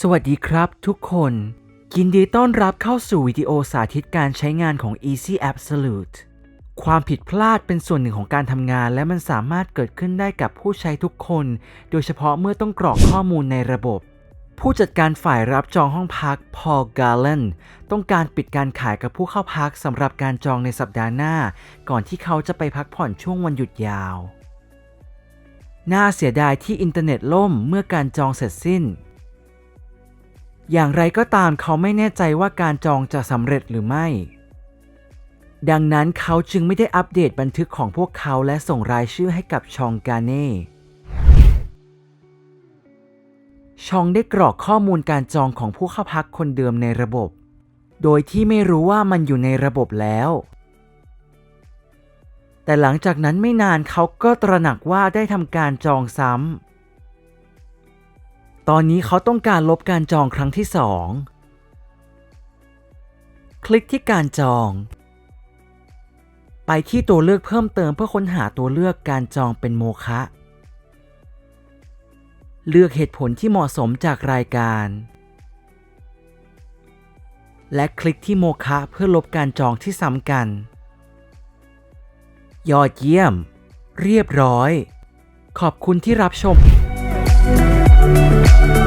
สวัสดีครับทุกคนยินดีต้อนรับเข้าสู่วิดีโอสาธิตการใช้งานของ Easy Absolute ความผิดพลาดเป็นส่วนหนึ่งของการทำงาน และมันสามารถเกิดขึ้นได้กับผู้ใช้ทุกคน โดยเฉพาะเมื่อต้องกรอกข้อมูลในระบบ ผู้จัดการฝ่ายรับจองห้องพัก Paul Garland ต้องการปิดการขายกับผู้เข้าพักสำหรับการจองในสัปดาห์หน้า ก่อนที่เขาจะไปพักผ่อนช่วงวันหยุดยาว น่าเสียดายที่อินเทอร์เน็ตล่มเมื่อการจองเสร็จสิ้น อย่างไรก็ตามเขาไม่แน่ใจว่าการจองจะสำเร็จหรือไม่ ดังนั้นเขาจึงไม่ได้อัปเดตบันทึกของพวกเขาและส่งรายชื่อให้กับชองกาเน่ชองได้กรอกข้อมูลการจองของผู้เข้าพักคนเดิมในระบบ โดยที่ไม่รู้ว่ามันอยู่ในระบบแล้ว แต่หลังจากนั้นไม่นานเขาก็ตระหนักว่าได้ทำการจองซ้ำ ตอนนี้เขาต้องการลบการจองครั้งที่สองคลิกที่การจอง ไปที่ตัวเลือกเพิ่มเติมเพื่อค้นหาตัวเลือกการจองเป็นโมฆะ เลือกเหตุผลที่เหมาะสมจากรายการ และคลิกที่โมฆะเพื่อลบการจองที่ซ้ำกัน ยอดเยี่ยม เรียบร้อย ขอบคุณที่รับชม Música